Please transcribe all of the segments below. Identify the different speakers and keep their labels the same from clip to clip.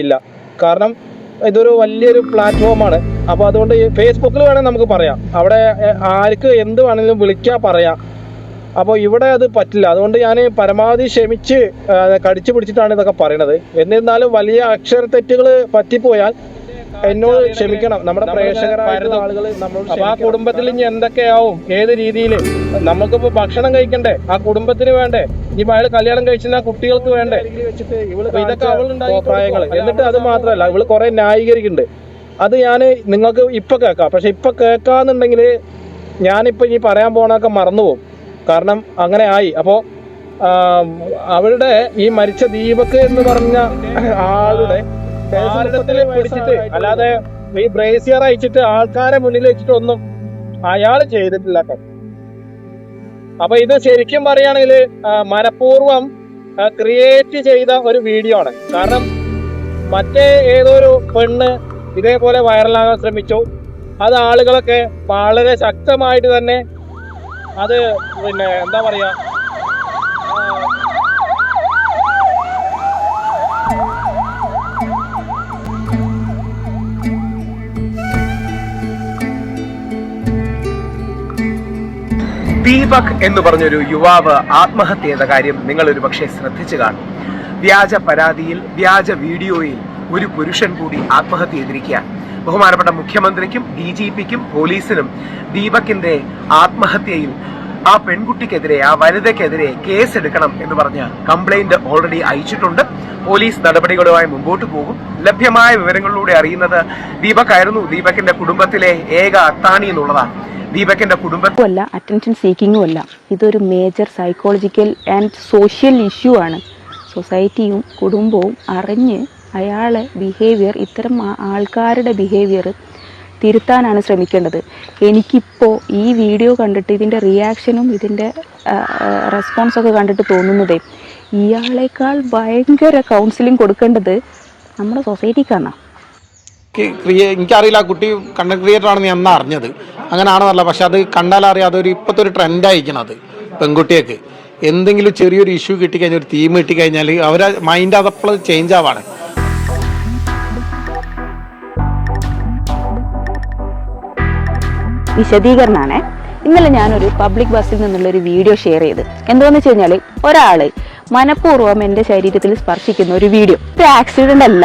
Speaker 1: ഇല്ല. കാരണം ഇതൊരു വലിയൊരു പ്ലാറ്റ്ഫോമാണ്. അപ്പോൾ അതുകൊണ്ട് ഫേസ്ബുക്കിൽ വേണമെങ്കിൽ നമുക്ക് പറയാം. അവിടെ ആർക്ക് എന്ത് വേണമെങ്കിലും വിളിക്കാൻ പറയാം. അപ്പോൾ ഇവിടെ അത് പറ്റില്ല. അതുകൊണ്ട് ഞാൻ പരമാവധി ക്ഷമിച്ച് കടിച്ചു പിടിച്ചിട്ടാണ് ഇതൊക്കെ പറയണത്. എന്നിരുന്നാലും വലിയ അക്ഷര തെറ്റുകൾ പറ്റിപ്പോയാൽ എന്നോട് ക്ഷമിക്കണം. നമ്മുടെ പ്രേക്ഷകരായ ആളുകൾ നമ്മളോട് ആ കുടുംബത്തിൽ ഇനി എന്തൊക്കെയാവും? ഏത് രീതിയിൽ നമുക്കിപ്പോ ഭക്ഷണം കഴിക്കണ്ടേ? ആ കുടുംബത്തിന് വേണ്ടേ? ഇനി അയാൾ കല്യാണം കഴിച്ചാൽ കുട്ടികൾക്ക് വേണ്ടേ? ഇതൊക്കെ അവളുണ്ടായ അഭിപ്രായങ്ങൾ എന്നിട്ട് അത് മാത്രമല്ല ഇവൾ കുറെ ന്യായീകരിക്കുന്നുണ്ട്. അത് ഞാൻ നിങ്ങൾക്ക് ഇപ്പൊ കേൾക്കാം. പക്ഷെ ഇപ്പൊ കേൾക്കാന്നുണ്ടെങ്കിൽ ഞാനിപ്പോ ഇനി പറയാൻ പോണൊക്കെ മറന്നുപോകും. കാരണം അങ്ങനെ ആയി. അപ്പോ അവളുടെ ഈ മരിച്ച ദീപക് എന്ന് പറഞ്ഞ ആളുടെ ഭാരതത്തിൽ പിടിച്ചിട്ട് അല്ലാതെ ഈ ബ്രേസിയർ അയച്ചിട്ട് ആൾക്കാരെ മുന്നിൽ വെച്ചിട്ട് ഒന്നും അയാൾ ചെയ്തിട്ടില്ല. അപ്പൊ ഇത് ശരിക്കും പറയുകയാണെങ്കിൽ മനഃപൂർവം ക്രിയേറ്റ് ചെയ്ത ഒരു വീഡിയോ ആണ്. കാരണം മറ്റേ ഏതൊരു ഒരു പെണ്ണ് ഇതേപോലെ വൈറലാകാൻ ശ്രമിച്ചു. അത് ആളുകളൊക്കെ വളരെ ശക്തമായിട്ട് തന്നെ അത് പിന്നെ എന്താ പറയാ
Speaker 2: ദീപക് എന്ന് പറഞ്ഞൊരു യുവാവ് ആത്മഹത്യ ചെയ്ത കാര്യം നിങ്ങൾ ഒരു പക്ഷേ ശ്രദ്ധിച്ചു കാണും. വ്യാജ പരാതിയിൽ വ്യാജ വീഡിയോയിൽ ഒരു പുരുഷൻ കൂടി ആത്മഹത്യ ചെയ്തിരിക്കുക. ബഹുമാനപ്പെട്ട മുഖ്യമന്ത്രിക്കും ഡി ജി പിക്കും പോലീസിനും ദീപകിന്റെ ആത്മഹത്യയിൽ ആ പെൺകുട്ടിക്കെതിരെ ആ വനിതയ്ക്കെതിരെ കേസ് എടുക്കണം എന്ന് പറഞ്ഞ് കംപ്ലൈന്റ് ഓൾറെഡി അയച്ചിട്ടുണ്ട്. പോലീസ് നടപടികളുമായി മുമ്പോട്ട് പോകും. ലഭ്യമായ വിവരങ്ങളിലൂടെ അറിയുന്നത് ദീപക് ആയിരുന്നു. ദീപകിന്റെ കുടുംബത്തിലെ ഏക അത്താണി എന്നുള്ളതാണ്. ദീപകിന്റെ കുടുംബം
Speaker 3: അല്ല അറ്റൻഷൻ സീക്കിങ്ങും അല്ല. ഇതൊരു major psychological and social issue ആണ്. സൊസൈറ്റിയും കുടുംബവും അറിഞ്ഞ് അയാളെ ബിഹേവിയർ ഇത്തരം ആൾക്കാരുടെ ബിഹേവിയർ തിരുത്താനാണ് ശ്രമിക്കേണ്ടത്. എനിക്കിപ്പോൾ ഈ വീഡിയോ കണ്ടിട്ട് ഇതിന്റെ റിയാക്ഷനും ഇതിന്റെ റെസ്പോൺസൊക്കെ കണ്ടിട്ട് തോന്നുന്നതേ ഇയാളേക്കാൾ ഭയങ്കര കൗൺസിലിംഗ് കൊടുക്കേണ്ടത് നമ്മുടെ സൊസൈറ്റിക്കാണ്
Speaker 4: എനിക്കറിയില്ല ആ കുട്ടി കണ്ടന്റ് ക്രിയേറ്റർ ആണെന്ന് ഞാൻ അന്ന് അറിഞ്ഞത്. അങ്ങനെയാണെന്നല്ല പക്ഷെ അത് കണ്ടാൽ അറിയാം അതൊരു ഇപ്പോഴത്തെ ഒരു ട്രെൻഡ് അയക്കണത് പെൺകുട്ടിയൊക്കെ എന്തെങ്കിലും ചെറിയൊരു ഇഷ്യൂ കിട്ടിക്കഴിഞ്ഞാൽ ഒരു തീം കിട്ടിക്കഴിഞ്ഞാൽ അവരെ മൈൻഡ് അതപ്പോൾ ചേഞ്ച് ആവാണ്.
Speaker 3: വിശദീകരണമാണ്. ഇന്നലെ ഞാനൊരു പബ്ലിക് ബസ്സിൽ നിന്നുള്ള ഒരു വീഡിയോ ഷെയർ ചെയ്ത്. എന്തോന്ന് വെച്ച് കഴിഞ്ഞാൽ ഒരാൾ മനഃപൂർവം എന്റെ ശരീരത്തിൽ സ്പർശിക്കുന്ന ഒരു വീഡിയോ ഇത് ആക്സിഡന്റ് അല്ല.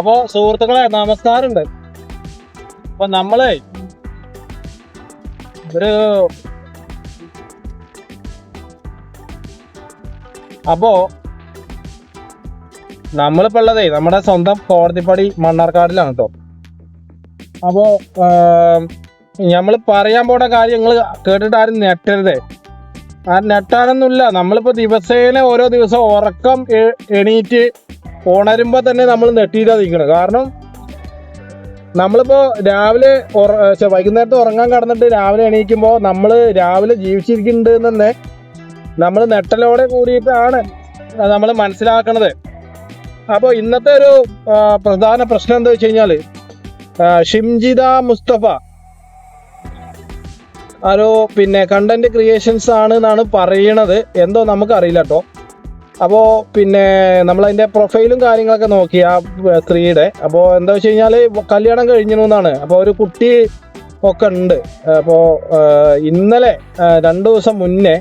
Speaker 1: അപ്പോ സുഹൃത്തുക്കളെ നമസ്കാരമുണ്ട്. അപ്പൊ നമ്മളെ ഒരു അപ്പോ നമ്മളിപ്പോ ഉള്ളതേ നമ്മുടെ സ്വന്തം കോടതിപ്പടി മണ്ണാർക്കാടിലാണ് കേട്ടോ അപ്പോ നമ്മൾ പറയാൻ പോണ കാര്യങ്ങൾ കേട്ടിട്ട് ആരും നെട്ടരുതേ ആ നെട്ടാനൊന്നുമില്ല നമ്മളിപ്പോ ദിവസേന ഓരോ ദിവസം ഉറക്കം എണീറ്റ് ഉണരുമ്പോ തന്നെ നമ്മൾ നെട്ടിയിട്ടാ നിൽക്കണം കാരണം നമ്മളിപ്പോൾ രാവിലെ വൈകുന്നേരത്ത് ഉറങ്ങാൻ കടന്നിട്ട് രാവിലെ എണീക്കുമ്പോൾ നമ്മൾ രാവിലെ ജീവിച്ചിരിക്കുന്നുണ്ട് തന്നെ നമ്മൾ നെട്ടലോടെ കൂടിയിട്ടാണ് നമ്മൾ മനസ്സിലാക്കണത്. അപ്പോൾ ഇന്നത്തെ ഒരു പ്രധാന പ്രശ്നം എന്താ വെച്ച് കഴിഞ്ഞാൽ ഷിംജിത മുസ്തഫ. ഒരു പിന്നെ കണ്ടന്റ് ക്രിയേഷൻസ് ആണ് എന്നാണ് പറയണത്. എന്തോ നമുക്കറിയില്ല കേട്ടോ അപ്പോൾ പിന്നെ നമ്മളതിന്റെ പ്രൊഫൈലും കാര്യങ്ങളൊക്കെ നോക്കി ആ സ്ത്രീയുടെ അപ്പോൾ എന്താ വെച്ച് കഴിഞ്ഞാൽ കല്യാണം കഴിഞ്ഞു എന്നാണ്. അപ്പോൾ ഒരു കുട്ടി ഒക്കെ ഉണ്ട്. അപ്പോൾ ഇന്നലെ രണ്ട് ദിവസം മുന്നേ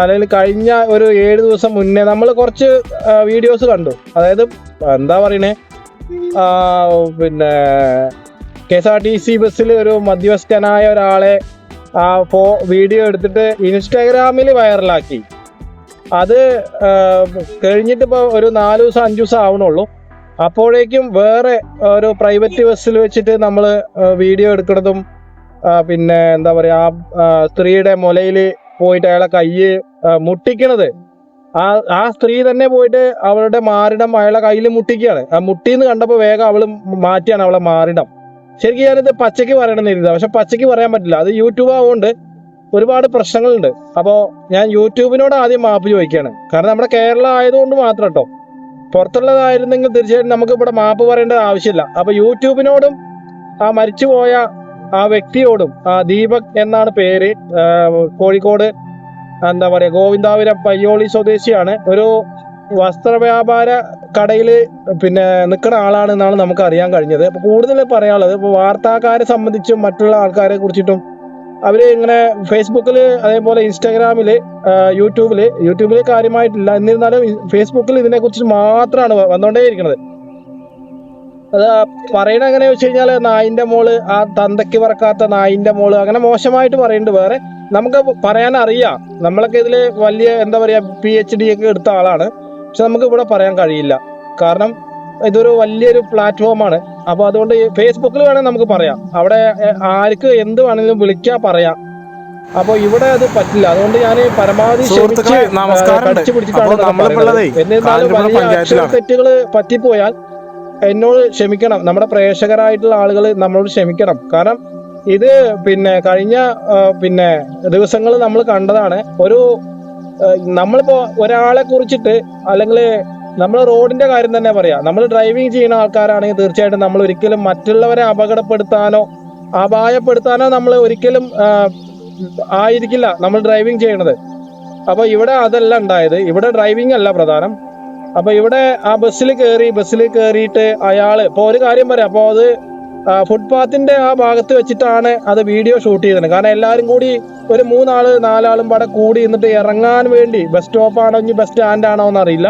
Speaker 1: അല്ലെങ്കിൽ കഴിഞ്ഞ ഒരു ഏഴ് ദിവസം മുന്നേ നമ്മൾ കുറച്ച് വീഡിയോസ് കണ്ടു. അതായത് എന്താ പറയണേ? പിന്നെ K S R T C ബസ്സിൽ ഒരു മധ്യവസ്ഥനായ ഒരാളെ ആ ഫോ വീഡിയോ എടുത്തിട്ട് ഇൻസ്റ്റാഗ്രാമിൽ വൈറലാക്കി അത് കഴിഞ്ഞിട്ട് ഇപ്പോൾ ഒരു നാല് ദിവസം അഞ്ച് ദിവസം ആവണുള്ളൂ. അപ്പോഴേക്കും വേറെ ഒരു പ്രൈവറ്റ് ബസ്സിൽ വെച്ചിട്ട് നമ്മൾ വീഡിയോ എടുക്കുന്നതും പിന്നെ എന്താ പറയുക ആ, സ്ത്രീയുടെ മുലയിൽ പോയിട്ട് അയാളെ കയ്യ് മുട്ടിക്കണത്. ആ ആ സ്ത്രീ തന്നെ പോയിട്ട് അവളുടെ മാറിടം അയാളെ കയ്യിൽ മുട്ടിക്കുകയാണ്. ആ മുട്ടിന്ന് കണ്ടപ്പോൾ വേഗം അവൾ മാറ്റിയാണ് അവളെ മാറിടം. ശരിക്കും ഞാനിത് പച്ചയ്ക്ക് പറയണമെന്നിരുന്നത് പക്ഷെ പച്ചയ്ക്ക് പറയാൻ പറ്റില്ല. അത് യൂട്യൂബ് ആവുകൊണ്ട് ഒരുപാട് പ്രശ്നങ്ങളുണ്ട്. അപ്പോൾ ഞാൻ യൂട്യൂബിനോട് ആദ്യം മാപ്പ് ചോദിക്കുകയാണ് കാരണം നമ്മുടെ കേരളം ആയതുകൊണ്ട് മാത്രം കേട്ടോ പുറത്തുള്ളതായിരുന്നെങ്കിൽ തീർച്ചയായിട്ടും നമുക്ക് ഇവിടെ മാപ്പ് പറയേണ്ട ആവശ്യമില്ല. അപ്പൊ യൂട്യൂബിനോടും ആ മരിച്ചുപോയ ആ വ്യക്തിയോടും ആ ദീപക് എന്നാണ് പേര് കോഴിക്കോട് എന്താ പറയാ ഗോവിന്ദാപുരം പയ്യോളി സ്വദേശിയാണ്. ഒരു വസ്ത്രവ്യാപാര കടയിൽ പിന്നെ നിൽക്കുന്ന ആളാണെന്നാണ് നമുക്ക് അറിയാൻ കഴിഞ്ഞത്. അപ്പൊ കൂടുതൽ പറയാനുള്ളത് ഇപ്പൊ വാർത്താക്കാരെ സംബന്ധിച്ചും മറ്റുള്ള ആൾക്കാരെ കുറിച്ചിട്ടും അവർ ഇങ്ങനെ ഫേസ്ബുക്കിൽ അതേപോലെ ഇൻസ്റ്റാഗ്രാമിൽ യൂട്യൂബിൽ യൂട്യൂബിൽ കാര്യമായിട്ടില്ല. എന്നിരുന്നാലും ഫേസ്ബുക്കിൽ ഇതിനെ കുറിച്ച് മാത്രമാണ് വന്നുകൊണ്ടേയിരിക്കുന്നത് അത് പറയണ എങ്ങനെ വെച്ച് കഴിഞ്ഞാൽ നായിന്റെ മോൾ ആ തന്തയ്ക്ക് പറക്കാത്ത നായിന്റെ മോൾ അങ്ങനെ മോശമായിട്ട് പറയുന്നുണ്ട് വേറെ നമുക്ക് പറയാൻ അറിയാം നമ്മളൊക്കെ ഇതിൽ വലിയ എന്താ പറയാ പി എച്ച് ഡി ഒക്കെ എടുത്ത ആളാണ്. പക്ഷെ നമുക്ക് ഇവിടെ പറയാൻ കഴിയില്ല. കാരണം ഇതൊരു വലിയൊരു പ്ലാറ്റ്ഫോമാണ് അപ്പൊ അതുകൊണ്ട് ഫേസ്ബുക്കിൽ വേണമെങ്കിൽ നമുക്ക് പറയാം. അവിടെ ആർക്ക് എന്ത് വേണമെങ്കിലും വിളിക്കാം പറയാം. അപ്പൊ ഇവിടെ അത് പറ്റില്ല. അതുകൊണ്ട് ഞാൻ പരമാവധി കടിച്ചു പിടിച്ചിട്ടാണ്
Speaker 5: അപ്പോൾ
Speaker 1: എന്നിരുന്നാലും. തെറ്റുകൾ പറ്റിപ്പോയാൽ എന്നോട് ക്ഷമിക്കണം. നമ്മുടെ പ്രേക്ഷകരായിട്ടുള്ള ആളുകൾ നമ്മളോട് ക്ഷമിക്കണം. കാരണം ഇത് പിന്നെ കഴിഞ്ഞ പിന്നെ ദിവസങ്ങൾ നമ്മൾ കണ്ടതാണ്. ഒരു നമ്മളിപ്പോ ഒരാളെ കുറിച്ചിട്ട് അല്ലെങ്കിൽ നമ്മൾ റോഡിന്റെ കാര്യം തന്നെ പറയാം. നമ്മൾ ഡ്രൈവിംഗ് ചെയ്യുന്ന ആൾക്കാരാണെങ്കിൽ തീർച്ചയായിട്ടും നമ്മൾ ഒരിക്കലും മറ്റുള്ളവരെ അപകടപ്പെടുത്താനോ അപായപ്പെടുത്താനോ നമ്മൾ ഒരിക്കലും ആയിരിക്കില്ല നമ്മൾ ഡ്രൈവിംഗ് ചെയ്യണത് അപ്പൊ ഇവിടെ അതല്ല ഉണ്ടായത്. ഇവിടെ ഡ്രൈവിംഗ് അല്ല പ്രധാനം. അപ്പൊ ഇവിടെ ആ ബസ്സിൽ കയറി ബസ്സിൽ കയറിയിട്ട് അയാൾ ഇപ്പൊ ഒരു കാര്യം പറയാം. അപ്പൊ അത് ഫുട്പാത്തിന്റെ ആ ഭാഗത്ത് വെച്ചിട്ടാണ് അത് വീഡിയോ ഷൂട്ട് ചെയ്തത്. കാരണം എല്ലാവരും കൂടി ഒരു മൂന്നാൾ നാലാളും പാടെ കൂടി നിന്നിട്ട് ഇറങ്ങാൻ വേണ്ടി ബസ് സ്റ്റോപ്പാണോ ഇനി ബസ് സ്റ്റാൻഡ് ആണോ എന്നറിയില്ല.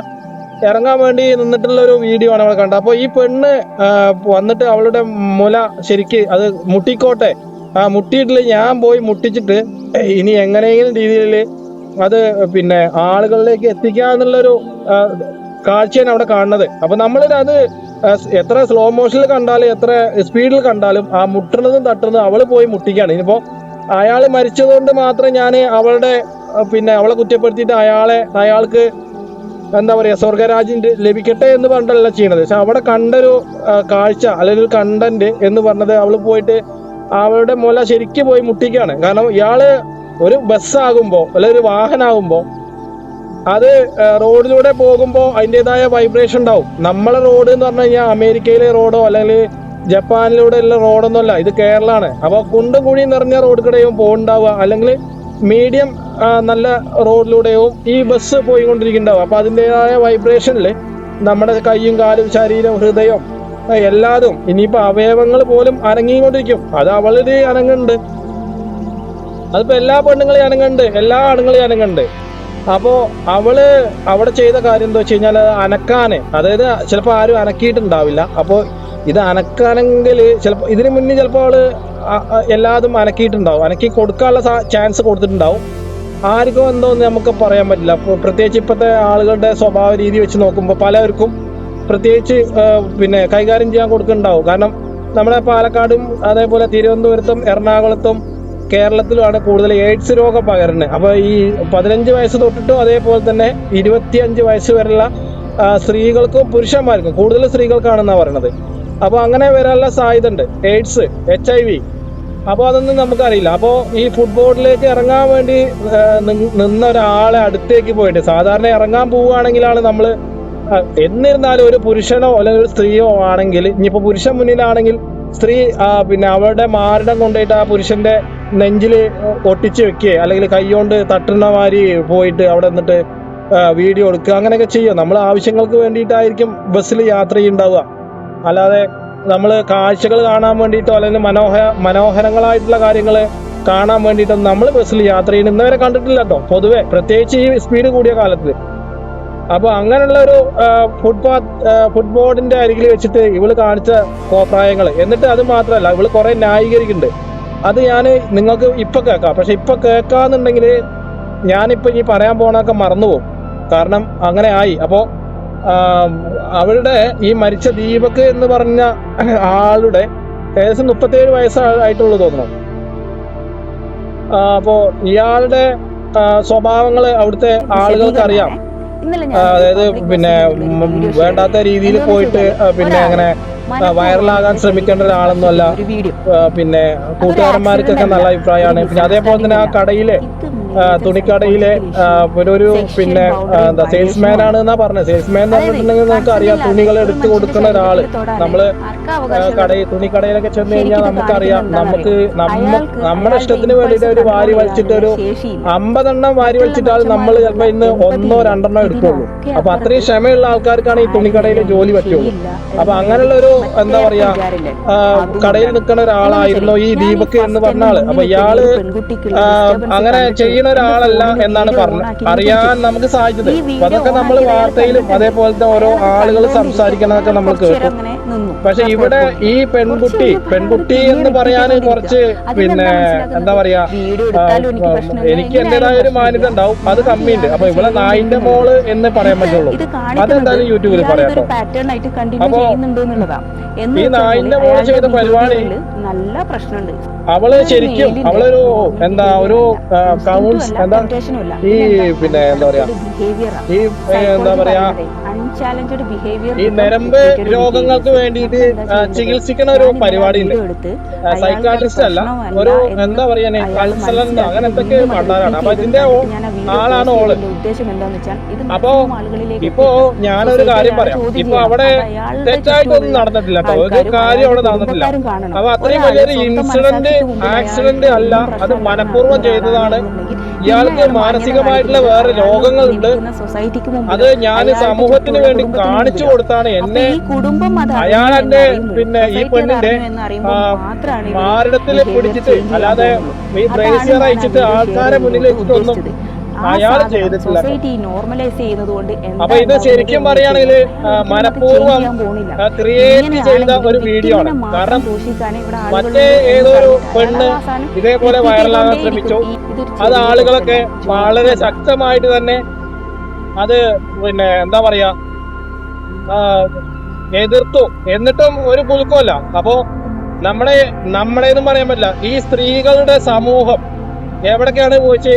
Speaker 1: ഇറങ്ങാൻ വേണ്ടി നിന്നിട്ടുള്ള ഒരു വീഡിയോ ആണ് നമ്മൾ കണ്ടത്. അപ്പോൾ ഈ പെണ്ണ് വന്നിട്ട് അവളുടെ മുല ശരിക്ക് അത് മുട്ടിക്കോട്ടെ. ആ മുട്ടിയിട്ടില്ല ഞാൻ പോയി മുട്ടിച്ചിട്ട് ഇനി എങ്ങനെയെങ്കിലും രീതിയിൽ അത് പിന്നെ ആളുകളിലേക്ക് ആ, കാഴ്ചയാണ് അവിടെ കാണുന്നത്. അപ്പൊ നമ്മളിത് എത്ര സ്ലോ മോഷനിൽ കണ്ടാലും എത്ര സ്പീഡിൽ കണ്ടാലും ആ മുട്ടുന്നതും തട്ടുന്നതും അവൾ പോയി മുട്ടിക്കാണ്. ഇനിയിപ്പോ അയാൾ മരിച്ചതുകൊണ്ട് മാത്രം ഞാൻ അവളുടെ പിന്നെ അവളെ കുറ്റപ്പെടുത്തിയിട്ട് അയാളെ അയാൾക്ക് എന്താ പറയുക സ്വർഗരാജ്യം ലഭിക്കട്ടെ എന്ന് പറഞ്ഞിട്ടല്ല ചെയ്യണത്. പക്ഷെ അവിടെ കണ്ടൊരു കാഴ്ച അല്ലെങ്കിൽ കണ്ടന്റ് എന്ന് പറഞ്ഞത് അവൾ പോയിട്ട് അവളുടെ മുല ശരിക്കും പോയി മുട്ടിക്കാണ്. കാരണം ഇയാൾ ഒരു ബസ്സാകുമ്പോൾ അല്ലെങ്കിൽ ഒരു വാഹനമാകുമ്പോൾ അത് റോഡിലൂടെ പോകുമ്പോൾ അതിന്റെതായ വൈബ്രേഷൻ ഉണ്ടാവും. നമ്മളെ റോഡ് എന്ന് പറഞ്ഞു കഴിഞ്ഞാൽ അമേരിക്കയിലെ റോഡോ അല്ലെങ്കിൽ ജപ്പാനിലൂടെ ഉള്ള റോഡൊന്നുമല്ല ഇത് കേരളമാണ് അപ്പോൾ കുണ്ടും കുഴിയും നിറഞ്ഞ റോഡ് കൂടെയും പോകുന്നുണ്ടാവുക അല്ലെങ്കിൽ മീഡിയം നല്ല റോഡിലൂടെയോ ഈ ബസ് പോയിക്കൊണ്ടിരിക്കുന്നുണ്ടാവും അപ്പോൾ അതിന്റെതായ വൈബ്രേഷനിൽ നമ്മുടെ കൈയും കാലും ശരീരം ഹൃദയം എല്ലാതും ഇനിയിപ്പോൾ അവയവങ്ങൾ പോലും അനങ്ങിക്കൊണ്ടിരിക്കും. അത് അവളൊരു അനങ്ങുണ്ട് അതിപ്പോൾ എല്ലാ പെണ്ണുങ്ങളെയും അനങ്ങുണ്ട് എല്ലാ ആണുങ്ങളെയും അനങ്ങുണ്ട് അപ്പോൾ അവൾ അവിടെ ചെയ്ത കാര്യം എന്താ വെച്ച് കഴിഞ്ഞാൽ അനക്കാന്. അതായത് ചിലപ്പോൾ ആരും അനക്കിയിട്ടുണ്ടാവില്ല. അപ്പോൾ ഇത് അനക്കാനെങ്കിൽ ചിലപ്പോൾ ഇതിനു മുന്നേ ചിലപ്പോൾ അവൾ എല്ലാതും അനക്കിയിട്ടുണ്ടാവും. അനക്കി കൊടുക്കാനുള്ള ചാൻസ് കൊടുത്തിട്ടുണ്ടാവും. ആർക്കും എന്തോന്ന് നമുക്ക് പറയാൻ പറ്റില്ല. പ്രത്യേകിച്ച് ഇപ്പോഴത്തെ ആളുകളുടെ സ്വഭാവ രീതി വെച്ച് നോക്കുമ്പോൾ പലർക്കും പ്രത്യേകിച്ച് പിന്നെ കൈകാര്യം ചെയ്യാൻ കൊടുക്കുന്നുണ്ടാവും. കാരണം നമ്മുടെ പാലക്കാടും അതേപോലെ തിരുവനന്തപുരത്തും എറണാകുളത്തും കേരളത്തിലുമാണ് കൂടുതൽ എയ്ഡ്സ് രോഗം പകരുന്നത്. അപ്പോൾ ഈ പതിനഞ്ച് വയസ്സ് തൊട്ടിട്ടും അതേപോലെ തന്നെ ഇരുപത്തിയഞ്ച് വയസ്സ് വരെയുള്ള സ്ത്രീകൾക്കും പുരുഷന്മാർക്കും കൂടുതൽ സ്ത്രീകൾക്കാണെന്നാണ് പറയണത് അപ്പോൾ അങ്ങനെ വരാനുള്ള സാധ്യത ഉണ്ട് എയ്ഡ്സ് എച്ച് ഐ വി അപ്പോൾ അതൊന്നും നമുക്കറിയില്ല. അപ്പോൾ ഈ ഫുട്ബോളിലേക്ക് ഇറങ്ങാൻ വേണ്ടി നിന്ന ഒരാളെ അടുത്തേക്ക് പോയിട്ട് സാധാരണ ഇറങ്ങാൻ പോവുകയാണെങ്കിലാണ് നമ്മൾ എന്നിരുന്നാലും ഒരു പുരുഷനോ അല്ലെങ്കിൽ ഒരു സ്ത്രീയോ ആണെങ്കിൽ ഇനിയിപ്പോൾ പുരുഷൻ മുന്നിലാണെങ്കിൽ സ്ത്രീ പിന്നെ അവളുടെ മാരടം കൊണ്ടുപോയിട്ട് ആ പുരുഷന്റെ നെഞ്ചിൽ ഒട്ടിച്ച് വെക്കുക അല്ലെങ്കിൽ കൈകൊണ്ട് തട്ടുന്ന മാതിരി പോയിട്ട് അവിടെ നിന്നിട്ട് വീഡിയോ എടുക്കുക അങ്ങനെയൊക്കെ ചെയ്യുക. നമ്മൾ ആവശ്യങ്ങൾക്ക് വേണ്ടിയിട്ടായിരിക്കും ബസ്സിൽ യാത്ര ചെയ്യുന്നുണ്ടാവുക. അല്ലാതെ നമ്മൾ കാഴ്ചകൾ കാണാൻ വേണ്ടിയിട്ടോ അല്ലെങ്കിൽ മനോഹര മനോഹരങ്ങളായിട്ടുള്ള കാര്യങ്ങൾ കാണാൻ വേണ്ടിയിട്ടൊന്നും നമ്മൾ ബസ്സിൽ യാത്ര ചെയ്യുന്ന ഇന്നവരെ കണ്ടിട്ടില്ല കേട്ടോ. പൊതുവെ പ്രത്യേകിച്ച് ഈ സ്പീഡ് കൂടിയ കാലത്ത്. അപ്പോൾ അങ്ങനെയുള്ള ഒരു ഫുട്പാത്ത് ഫുട്ബോർഡിന്റെ അരികിൽ വെച്ചിട്ട് ഇവൾ കാണിച്ച കോപ്രായങ്ങൾ എന്നിട്ട് അത് മാത്രമല്ല ഇവൾ കുറെ ന്യായീകരിക്കുന്നുണ്ട്. അത് ഞാൻ നിങ്ങൾക്ക് ഇപ്പൊ കേൾക്കാം. പക്ഷെ ഇപ്പൊ കേൾക്കാന്നുണ്ടെങ്കിൽ ഞാനിപ്പോ ഈ പറയാൻ പോണൊക്കെ മറന്നുപോകും. കാരണം അങ്ങനെ ആയി. അപ്പോ ആം, അവരുടെ ഈ മരിച്ച ദീപക് എന്ന് പറഞ്ഞ ആളുടെ ഏകദേശം മുപ്പത്തേഴ് വയസ്സായിട്ടുള്ളൂ തോന്നുന്നു. അപ്പോ ഇയാളുടെ സ്വഭാവങ്ങൾ അവിടുത്തെ ആളുകൾക്ക് അറിയാം. അതായത് പിന്നെ വേണ്ടാത്ത രീതിയിൽ പോയിട്ട് പിന്നെ അങ്ങനെ വൈറലാകാൻ ശ്രമിക്കേണ്ട ഒരാളൊന്നും അല്ല
Speaker 3: ഒരു വീഡിയോ.
Speaker 1: പിന്നെ കൂട്ടുകാരന്മാർക്കൊക്കെ നല്ല അഭിപ്രായമാണ്. പിന്നെ അതേപോലെ തന്നെ ആ കടയിലെ തുണിക്കടയിലെ ഒരു പിന്നെ എന്താ സെയിൽസ്മാൻ ആണ് എന്നാ പറഞ്ഞത് സെയിൽസ്മാൻ എന്ന് പറഞ്ഞിട്ടുണ്ടെങ്കിൽ നമുക്ക് അറിയാം തുണികൾ എടുത്തു കൊടുക്കുന്ന ഒരാൾ. നമ്മൾ കടയിൽ തുണിക്കടയിലൊക്കെ ചെന്ന് കഴിഞ്ഞാൽ നമുക്കറിയാം നമുക്ക് നമ്മ നമ്മുടെ ഇഷ്ടത്തിന് വേണ്ടിയിട്ട് ഒരു വാരി വലിച്ചിട്ട് ഒരു അമ്പതെണ്ണം വാരി വലിച്ചിട്ടാൽ നമ്മൾ ചിലപ്പോ ഇന്ന് ഒന്നോ രണ്ടെണ്ണോ എടുക്കുള്ളൂ. അപ്പൊ അത്രയും ക്ഷമയുള്ള ആൾക്കാർക്കാണ് ഈ തുണിക്കടയിൽ ജോലി പറ്റുള്ളൂ അപ്പൊ അങ്ങനെയുള്ള ഒരു എന്താ പറയാ കടയിൽ നിൽക്കുന്ന ഒരാളായിരുന്നു ഈ ദീപക് എന്ന് പറഞ്ഞ ആൾ. അപ്പൊ ഇയാൾ അങ്ങനെ ചെയ്യുന്ന ഒരാളല്ല എന്നാണ് പറഞ്ഞത്. അറിയാൻ നമുക്ക് സാധിച്ചത്. അതൊക്കെ നമ്മൾ വാർത്തയിലും അതേപോലത്തെ ഓരോ ആളുകൾ സംസാരിക്കണതൊക്കെ നമ്മൾ കേട്ടു പക്ഷെ ഇവിടെ ഈ പെൺകുട്ടി പെൺകുട്ടി എന്ന് പറയാൻ കുറച്ച് പിന്നെ എന്താ പറയാ
Speaker 3: എനിക്ക്
Speaker 1: എന്റേതായ ഒരു മാന്യത ഉണ്ടാവും അത് കമ്മിയുണ്ട്. അപ്പൊ ഇവിടെ നായിന്റെ മോൾ എന്ന് പറയാൻ പറ്റുള്ളൂ. അതെന്തായാലും യൂട്യൂബിൽ പറയാം അപ്പോ ഈ നായിന്റെ
Speaker 3: മോൾ
Speaker 1: ചെയ്ത പരിപാടി
Speaker 3: നല്ല പ്രശ്നമുണ്ട്.
Speaker 1: അവൾ ശരിക്കും അവളൊരു എന്താ ഒരു കൗൺസ് എന്താ ഈ പിന്നെ എന്താ? പറയാ? ഈ എന്താ പറയാ? ഈ നരമ്പ് രോഗങ്ങൾക്ക് വേണ്ടിയിട്ട് ചികിത്സിക്കുന്ന ഒരു പരിപാടി ഉണ്ട് സൈക്കാട്രിസ്റ്റ് അല്ല ഒരു എന്താ പറയാ കൺസലന്റ് അങ്ങനെ എന്തൊക്കെ പണ്ടാരാണ്. അപ്പൊ ഇതിന്റെ ആളാണ്
Speaker 3: ഓൾ.
Speaker 1: അപ്പോ ഇപ്പോ ഞാനൊരു കാര്യം പറയാം. ഇപ്പൊ അവിടെ തെറ്റായിട്ടൊന്നും നടന്നിട്ടില്ല കേട്ടോ. ഒരു കാര്യം അവിടെ നടന്നിട്ടില്ല. അപ്പൊ അത്രയും വലിയൊരു ഇൻസിഡന്റ് ആക്സിഡന്റ് അല്ല അത് മനഃപൂർവം ചെയ്തതാണ്. ഇയാൾക്ക് മാനസികമായിട്ടുള്ള വേറെ രോഗങ്ങളുണ്ട്. അത് ഞാൻ സമൂഹത്തിന് വേണ്ടി കാണിച്ചു കൊടുത്താണ്. എന്നെ
Speaker 3: അത്
Speaker 1: അയാളെന്റെ പിന്നെ ഈ പെണ്ണിന്റെ
Speaker 3: മാരടത്തിൽ
Speaker 1: പിടിച്ചിട്ട് അല്ലാതെ ഈ ബ്രേസിയർ അയച്ചിട്ട് ആൾക്കാരെ മുന്നിൽ വെച്ചിട്ടൊന്നും.
Speaker 3: ആ
Speaker 1: നോർമലൈസ്
Speaker 3: സാധനം
Speaker 1: ചെയ്തിട്ടില്ല.
Speaker 3: നോർമലൈസ് ചെയ്യുന്നത് കൊണ്ട് എന്താ
Speaker 1: ശരിക്കും
Speaker 3: എന്ന്
Speaker 1: പറയുകയാണെങ്കിൽ
Speaker 3: വെച്ചാൽ ഒരിക്കലും മനഃപൂർവം
Speaker 1: ക്രിയേറ്റ് ചെയ്ത ഒരു വീഡിയോ ആണ്. കാരണം മറ്റേ ഏതൊരു പെണ്ണ് ഇതേപോലെ വൈറലാകാൻ ശ്രമിച്ചു. അത് ആളുകളൊക്കെ വളരെ ശക്തമായിട്ട് തന്നെ അത് പിന്നെ എന്താ പറയാ എതിർത്തു. എന്നിട്ടും ഒരു കുലുക്കമല്ല അപ്പോ നമ്മളെ നമ്മളേന്നും പറയാൻ പറ്റില്ല. ഈ സ്ത്രീകളുടെ സമൂഹം എവിടൊക്കെയാണ് പോയിച്ച്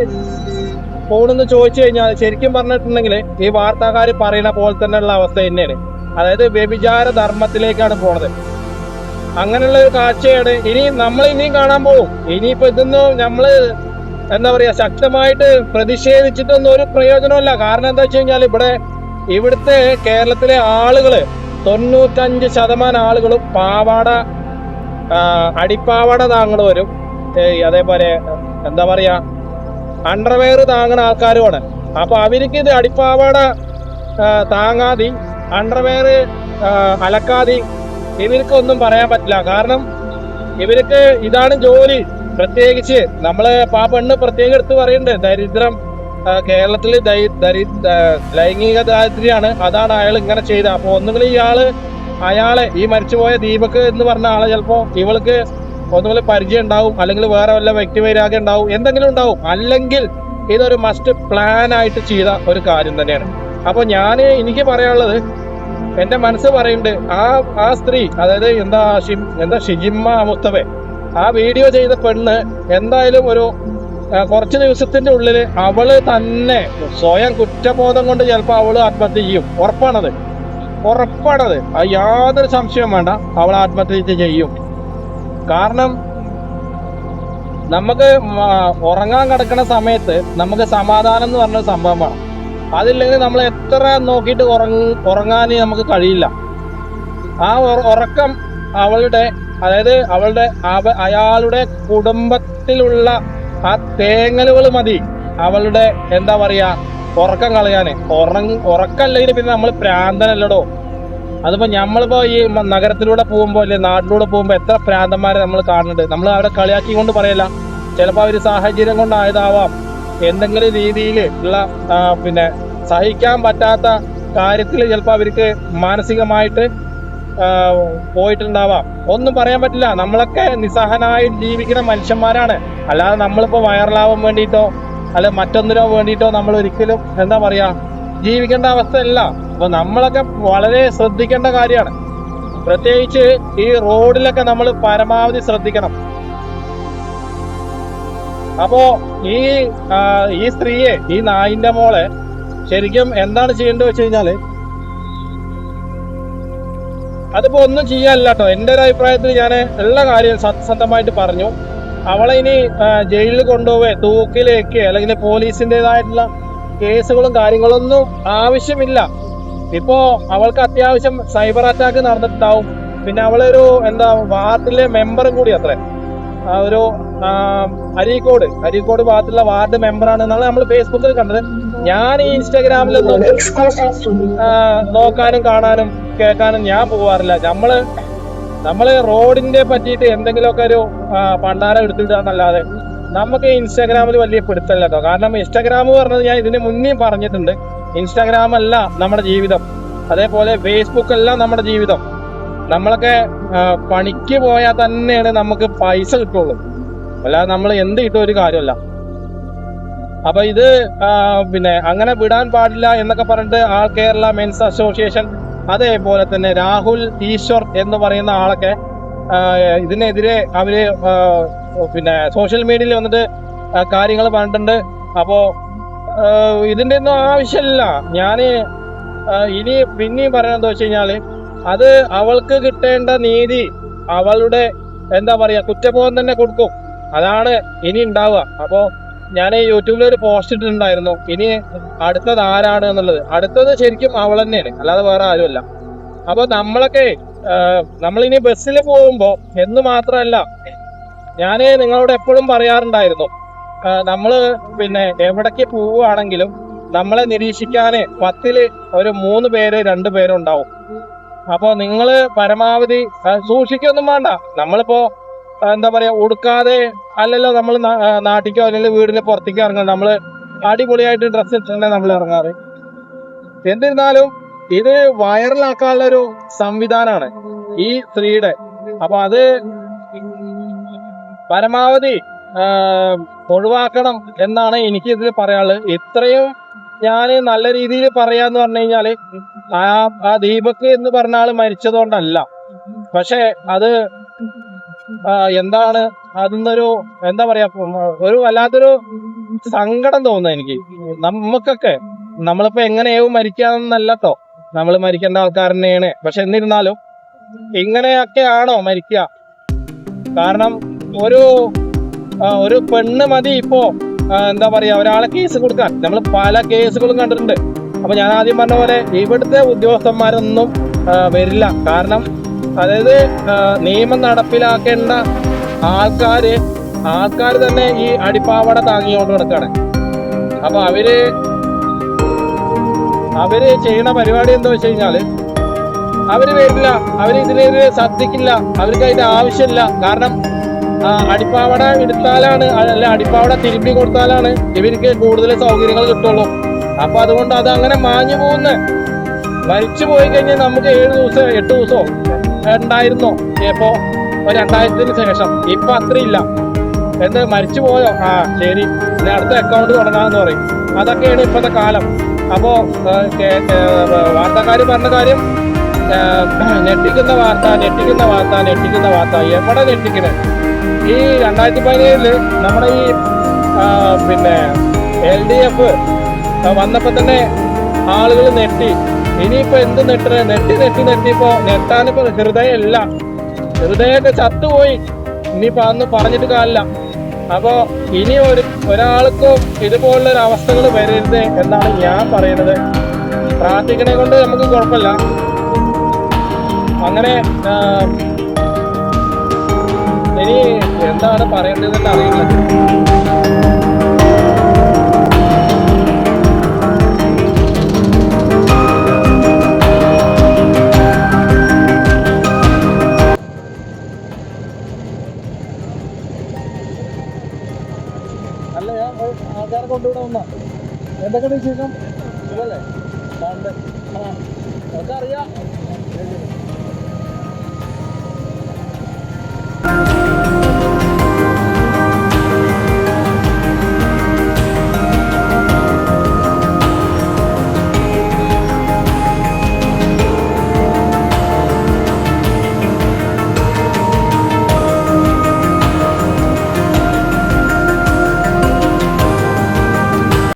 Speaker 1: പോണെന്ന് ചോദിച്ചു കഴിഞ്ഞാൽ ശരിക്കും പറഞ്ഞിട്ടുണ്ടെങ്കിൽ ഈ വാർത്താക്കാർ പറയുന്ന പോലെ തന്നെയുള്ള അവസ്ഥ തന്നെയാണ്. അതായത് വ്യഭിചാര ധർമ്മത്തിലേക്കാണ് പോണത്. അങ്ങനെയുള്ള ഒരു കാഴ്ചയാണ് ഇനി നമ്മൾ ഇനിയും കാണാൻ പോകും. ഇനിയിപ്പോ ഇതൊന്നും നമ്മൾ എന്താ പറയാ ശക്തമായിട്ട് പ്രതിഷേധിച്ചിട്ടൊന്നും ഒരു പ്രയോജനമല്ല കാരണം എന്താ വെച്ച് കഴിഞ്ഞാൽ ഇവിടെ ഇവിടുത്തെ കേരളത്തിലെ ആളുകൾ തൊണ്ണൂറ്റഞ്ച് ശതമാനം ആളുകളും പാവാട അടിപ്പാവാട താങ്ങൾ വരും അതേപോലെ എന്താ പറയാ അണ്ടർവെയർ താങ്ങുന്ന ആൾക്കാരുമാണ്. അപ്പൊ അവർക്ക് ഇത് അടിപ്പാവാട താങ്ങാതെ അണ്ടർവെയർ അലക്കാതി ഇവർക്കൊന്നും പറയാൻ പറ്റില്ല. കാരണം ഇവർക്ക് ഇതാണ് ജോലി. പ്രത്യേകിച്ച് നമ്മൾ ആ പെണ്ണ് പ്രത്യേകം എടുത്ത് പറയുന്നുണ്ട് ദരിദ്രം കേരളത്തിൽ ദൈ- ദരി ലൈംഗിക ദാരിദ്ര്യമാണ്. അതാണ് അയാൾ ഇങ്ങനെ ചെയ്തത്. അപ്പോൾ ഒന്നുകിൽ ഇയാൾ അയാളെ ഈ മരിച്ചുപോയ ദീപക് എന്ന് പറഞ്ഞ ആളെ ചിലപ്പോ ഇവൾക്ക് ഒന്നുകിൽ പരിചയം ഉണ്ടാവും അല്ലെങ്കിൽ വേറെ വല്ല വ്യക്തിവൈരാഗ്യം ഉണ്ടാവും എന്തെങ്കിലും ഉണ്ടാവും. അല്ലെങ്കിൽ ഇതൊരു മസ്റ്റ് പ്ലാൻ ആയിട്ട് ചെയ്ത ഒരു കാര്യം തന്നെയാണ്. അപ്പൊ ഞാൻ എനിക്ക് പറയാനുള്ളത് എന്റെ മനസ്സ് പറയുന്നുണ്ട് ആ ആ സ്ത്രീ അതായത് എന്താ എന്താ ഷിജിമ്മ മുസ്തഫെ ആ വീഡിയോ ചെയ്ത പെണ്ണ് എന്തായാലും ഒരു കുറച്ച് ദിവസത്തിന്റെ ഉള്ളിൽ അവൾ തന്നെ സ്വയം കുറ്റബോധം കൊണ്ട് ചിലപ്പോൾ അവൾ ആത്മഹത്യ ചെയ്യും. ഉറപ്പാണത്. ഉറപ്പാണത്. യാതൊരു സംശയവും വേണ്ട. അവൾ ആത്മഹത്യ ചെയ്യും. കാരണം നമുക്ക് ഉറങ്ങാൻ കിടക്കുന്ന സമയത്ത് നമുക്ക് സമാധാനം എന്ന് പറഞ്ഞ സംഭവം അതില്ലെങ്കിൽ നമ്മൾ എത്ര നോക്കിയിട്ട് ഉറങ്ങ ഉറങ്ങാൻ നമുക്ക് കഴിയില്ല. ആ ഉറക്കം അവളുടെ അതായത് അവളുടെ അവ അയാളുടെ കുടുംബത്തിലുള്ള ആ തേങ്ങലുകൾ മതി. അവളുടെ എന്താ പറയാ ഉറക്കം കളയാന്. ഉറങ്ങ ഉറക്കല്ലെങ്കിൽ പിന്നെ നമ്മൾ പ്രാന്തനല്ലടോ. അതിപ്പോ നമ്മളിപ്പോ ഈ നഗരത്തിലൂടെ പോകുമ്പോ അല്ലെ നാട്ടിലൂടെ പോകുമ്പോ എത്ര പ്രാന്തന്മാരെ നമ്മൾ കാണുന്നുണ്ട്. നമ്മൾ അവിടെ കളിയാക്കി കൊണ്ട് പറയല്ല. ചിലപ്പോ ഒരു സാഹചര്യം കൊണ്ടായതാവാം. എന്തെങ്കിലും രീതിയിൽ ഉള്ള പിന്നെ സഹിക്കാൻ പറ്റാത്ത കാര്യത്തിൽ ചിലപ്പോൾ അവർക്ക് മാനസികമായിട്ട് പോയിട്ടുണ്ടാവാം. ഒന്നും പറയാൻ പറ്റില്ല. നമ്മളൊക്കെ നിസ്സഹനായി ജീവിക്കുന്ന മനുഷ്യന്മാരാണ്. അല്ലാതെ നമ്മളിപ്പോ വൈറലാവാൻ വേണ്ടിയിട്ടോ അല്ലെ മറ്റൊന്നിനോ വേണ്ടിയിട്ടോ നമ്മൾ ഒരിക്കലും എന്താ പറയാ ജീവിക്കേണ്ട അവസ്ഥയല്ല. അപ്പൊ നമ്മളൊക്കെ വളരെ ശ്രദ്ധിക്കേണ്ട കാര്യമാണ്. പ്രത്യേകിച്ച് ഈ റോഡിലൊക്കെ നമ്മൾ പരമാവധി ശ്രദ്ധിക്കണം. അപ്പോ ഈ ഈ സ്ത്രീയെ ഈ നായിന്റെ മോളെ ശരിക്കും എന്താണ് ചെയ്യേണ്ടത് വെച്ച് കഴിഞ്ഞാൽ അതിപ്പോ ഒന്നും ചെയ്യാനില്ല കേട്ടോ എന്റെ ഒരു അഭിപ്രായത്തിൽ ഞാൻ എല്ലാ കാര്യവും സത്യസന്ധമായിട്ട് പറഞ്ഞു. അവളെ ഇനി ജയിലിൽ കൊണ്ടുപോവേ തൂക്കിലേക്ക് അല്ലെങ്കിൽ പോലീസിന്റെതായിട്ടുള്ള കേസുകളും കാര്യങ്ങളൊന്നും ആവശ്യമില്ല. ഇപ്പോ അവൾക്ക് അത്യാവശ്യം സൈബർ അറ്റാക്ക് നടന്നിട്ടുണ്ടാവും. പിന്നെ അവളൊരു എന്താ വാർഡിലെ മെമ്പറും കൂടി അത്രേ. ഒരു അരീക്കോട്. അരീക്കോട് ഭാഗത്തുള്ള വാർഡ് മെമ്പറാണ് എന്നാണ് നമ്മൾ ഫേസ്ബുക്കിൽ കണ്ടത്. ഞാൻ ഈ ഇൻസ്റ്റാഗ്രാമിൽ നോക്കാനും കാണാനും കേൾക്കാനും ഞാൻ പോവാറില്ല. നമ്മൾ നമ്മൾ റോഡിന്റെ പറ്റിയിട്ട് എന്തെങ്കിലുമൊക്കെ ഒരു പണ്ടാരം എടുത്തിട്ടാന്നല്ലാതെ നമുക്ക് ഇൻസ്റ്റാഗ്രാമിൽ വലിയ പിടുത്തമില്ല കാരണം ഇൻസ്റ്റാഗ്രാം പറഞ്ഞത് ഞാൻ ഇതിന് മുന്നേ പറഞ്ഞിട്ടുണ്ട്. ഇൻസ്റ്റാഗ്രാം അല്ല നമ്മുടെ ജീവിതം. അതേപോലെ ഫേസ്ബുക്ക് അല്ല നമ്മുടെ ജീവിതം. നമ്മളൊക്കെ പണിക്ക് പോയാൽ തന്നെയാണ് നമുക്ക് പൈസ കിട്ടുള്ളൂ. അല്ലാതെ നമ്മൾ എന്ത് കിട്ടും ഒരു കാര്യമല്ല. അപ്പൊ ഇത് പിന്നെ അങ്ങനെ വിടാൻ പാടില്ല എന്നൊക്കെ പറഞ്ഞിട്ട് ആൾ കേരള മെൻസ് അസോസിയേഷൻ അതേപോലെ തന്നെ രാഹുൽ ഈശ്വർ എന്ന് പറയുന്ന ആളൊക്കെ ഇതിനെതിരെ അവർ പിന്നെ സോഷ്യൽ മീഡിയയിൽ വന്നിട്ട് കാര്യങ്ങൾ പറഞ്ഞിട്ടുണ്ട്. അപ്പോ ഇതിന്റെ ഒന്നും ആവശ്യമില്ല. ഞാൻ ഇനി പിന്നെയും പറയണെന്ന് വെച്ച് കഴിഞ്ഞാൽ അത് അവൾക്ക് കിട്ടേണ്ട നീതി അവളുടെ എന്താ പറയാ കുറ്റബോധം തന്നെ കൊടുക്കും. അതാണ് ഇനി ഉണ്ടാവുക. അപ്പോ ഞാൻ യൂട്യൂബിൽ ഒരു പോസ്റ്റ് ഇട്ടിട്ടുണ്ടായിരുന്നു. ഇനി അടുത്തത് ആരാണ് എന്നുള്ളത്. അടുത്തത് ശരിക്കും അവൾ തന്നെയാണ്. അല്ലാതെ വേറെ ആരുമല്ല. അപ്പൊ നമ്മളൊക്കെ നമ്മളിനി ബസ്സിൽ പോകുമ്പോ എന്ന് മാത്രമല്ല ഞാൻ നിങ്ങളോട് എപ്പോഴും പറയാറുണ്ടായിരുന്നു. നമ്മൾ പിന്നെ എവിടേക്ക് പോവുകയാണെങ്കിലും നമ്മളെ നിരീക്ഷിക്കാൻ പത്തിൽ ഒരു മൂന്ന് പേര് രണ്ട് പേരും ഉണ്ടാവും അപ്പോൾ നിങ്ങൾ പരമാവധി സൂക്ഷിക്കൊന്നും വേണ്ട. നമ്മളിപ്പോ എന്താ പറയാ ഉടുക്കാതെ അല്ലല്ലോ നമ്മൾ നാട്ടിക്കോ അല്ലെങ്കിൽ വീടിന് പുറത്തേക്കോ ഇറങ്ങണം നമ്മൾ അടിപൊളിയായിട്ട് ഡ്രസ്സ് ഇട്ടിട്ടുണ്ടേ നമ്മൾ ഇറങ്ങാറ്. എന്നിരുന്നാലും ഇത് വൈറലാക്കാനുള്ള ഒരു സംവിധാനമാണ് ഈ സ്ത്രീയുടെ. അപ്പൊ അത് പരമാവധി ഒഴിവാക്കണം എന്നാണ് എനിക്ക് ഇതിൽ പറയാനുള്ളത്. ഇത്രയും ഞാൻ നല്ല രീതിയിൽ പറയാന്ന് പറഞ്ഞു കഴിഞ്ഞാൽ ആ ആ ദീപക് എന്ന് പറഞ്ഞ ആൾ മരിച്ചതുകൊണ്ടല്ല. പക്ഷെ അത് എന്താണ് അതിന്നൊരു എന്താ പറയാ ഒരു വല്ലാത്തൊരു സങ്കടം തോന്നുന്നു എനിക്ക്. നമുക്കൊക്കെ നമ്മളിപ്പോ എങ്ങനെയാവും മരിക്കാന്നല്ല കേട്ടോ നമ്മൾ മരിക്കേണ്ട ആൾക്കാർ തന്നെയാണ്. പക്ഷെ എന്നിരുന്നാലും ഇങ്ങനെയൊക്കെയാണോ മരിക്കുക? കാരണം ഒരു ഒരു പെണ്ണ് മതി ഇപ്പോ. എന്താ പറയാ ഒരാളെ കേസ് കൊടുക്കാൻ. നമ്മൾ പല കേസുകളും കണ്ടിട്ടുണ്ട്. അപ്പൊ ഞാൻ ആദ്യം പറഞ്ഞ പോലെ ഇവിടുത്തെ ഉദ്യോഗസ്ഥന്മാരൊന്നും വരില്ല. കാരണം അതായത് നിയമം നടപ്പിലാക്കേണ്ട ആൾക്കാര് ആൾക്കാർ തന്നെ ഈ അടിപ്പാവട താങ്ങിക്കൊണ്ട് കിടക്കാണ് അപ്പൊ അവർ അവർ ചെയ്യുന്ന പരിപാടി എന്താ വെച്ച് കഴിഞ്ഞാൽ അവർ വരില്ല. അവർ ഇതിനെതിരെ ശ്രദ്ധിക്കില്ല. അവർക്ക് അതിന്റെ ആവശ്യമില്ല. കാരണം അടിപ്പാവട എടുത്താലാണ് അല്ല അടിപ്പാവട തിരുമ്പി കൊടുത്താലാണ് ഇവർക്ക് കൂടുതൽ സൗകര്യങ്ങൾ കിട്ടുള്ളൂ. അപ്പൊ അതുകൊണ്ട് അത് അങ്ങനെ മാഞ്ഞു പോകുന്ന. മരിച്ചു പോയി കഴിഞ്ഞാൽ നമുക്ക് ഏഴ് ദിവസം എട്ട് ദിവസമോ ഉണ്ടായിരുന്നോ? ഇപ്പോ രണ്ടായിരത്തിന് ശേഷം. ഇപ്പൊ അത്രയില്ല എന്ത് മരിച്ചു പോയോ? ആ ശരി. ഇനി അടുത്ത അക്കൗണ്ട് തുടങ്ങാമെന്ന് പറയും. അതൊക്കെയാണ് ഇപ്പോഴത്തെ കാലം. അപ്പോ വാർത്തക്കാർ പറഞ്ഞ കാര്യം ഞെട്ടിക്കുന്ന വാർത്ത ഞെട്ടിക്കുന്ന വാർത്ത ഞെട്ടിക്കുന്ന വാർത്ത. എവിടെ ഞെട്ടിക്കണേ? ഈ രണ്ടായിരത്തി പതിനേഴിൽ നമ്മുടെ ഈ പിന്നെ എൽ ഡി എഫ് വന്നപ്പോ തന്നെ ആളുകൾ നെട്ടി ഇനിയിപ്പോ എന്ത് നെട്ടണേ നെട്ടി നെട്ടി നെട്ടിപ്പോ നെട്ടാനിപ്പോ ഹൃദയമില്ല. ഹൃദയമൊക്കെ ചത്തുപോയി. ഇനിയിപ്പോ അന്ന് പറഞ്ഞിട്ട് കാര്യമില്ല. അപ്പോൾ ഇനി ഒരു ഒരാൾക്കും ഇതുപോലുള്ള ഒരു അവസ്ഥകൾ വരരുത് എന്നാണ് ഞാൻ പറയുന്നത്. പ്രാർത്ഥിക്കണേ കൊണ്ട് നമുക്ക് കുഴപ്പമില്ല. അങ്ങനെ ഇനി എന്താണ് പറയേണ്ടതെന്ന് അറിയില്ല. അല്ല ഞാൻ ആൾക്കാരെ കൊണ്ടുവിടെ വന്ന. എന്തൊക്കെ വിശേഷം? സുഖല്ലേ. ആ, നമുക്കറിയാം.